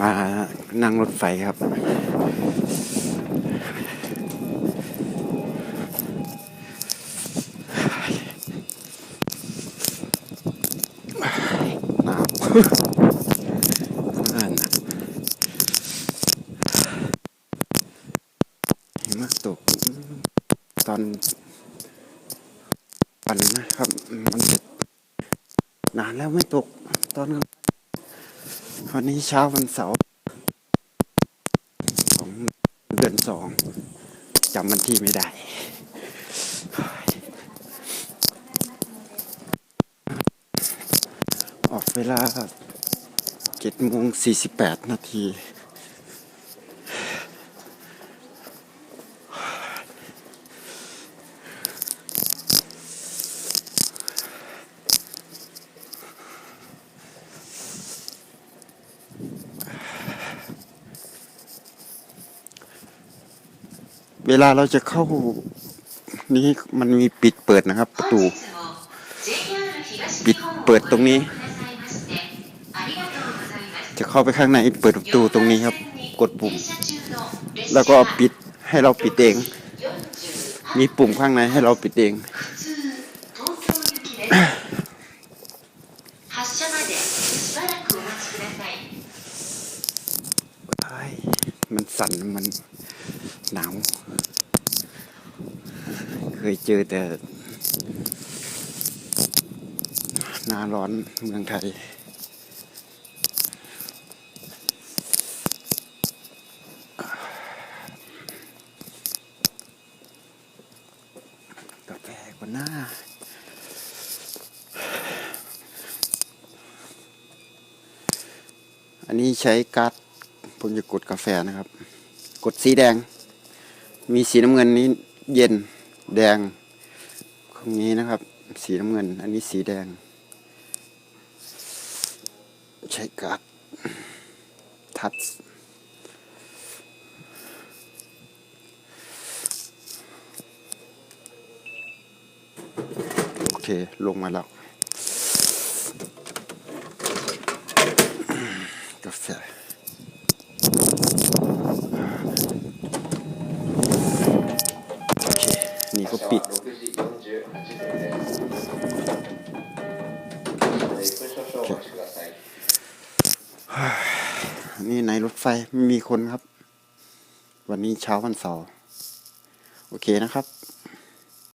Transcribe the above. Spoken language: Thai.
มานั่งรถไฟครับ หนาวอ่านหิมะตก ตอนวันนะครับ มันนานแล้วไม่ตกตอนกลาง วันนี้เช้าวันเสาร์ของเดือนสองจำวันที่ไม่ได้ออกเวลาเจ็ดโมงสี่สิบแปดนาที เวลาเราจะเข้านี้มันมีปิดเปิดนะครับ ประตู ปิดเปิดตรงนี้ จะเข้าไปข้างในเปิดประตูตรงนี้ครับ กดปุ่ม แล้วก็ปิดให้เราปิดเอง มีปุ่มข้างในให้เราปิดเองมันสั่นมัน หนาว เคยเจอแต่ หน้าร้อนเมืองไทย กาแฟกว่าหน้าอันนี้ใช้การ์ดผมจะกดกาแฟนะครับ กดสีแดง มีสีน้ำเงินนี้เย็นแดงตรงนี้นะครับ สีน้ำเงิน อันนี้สีแดง ใช้การ์ดทัชโอเค ลงมาแล้ว นี่ในรถไฟไม่มีคนครับ วันนี้เช้าวันเสาร์โอเคนะครับ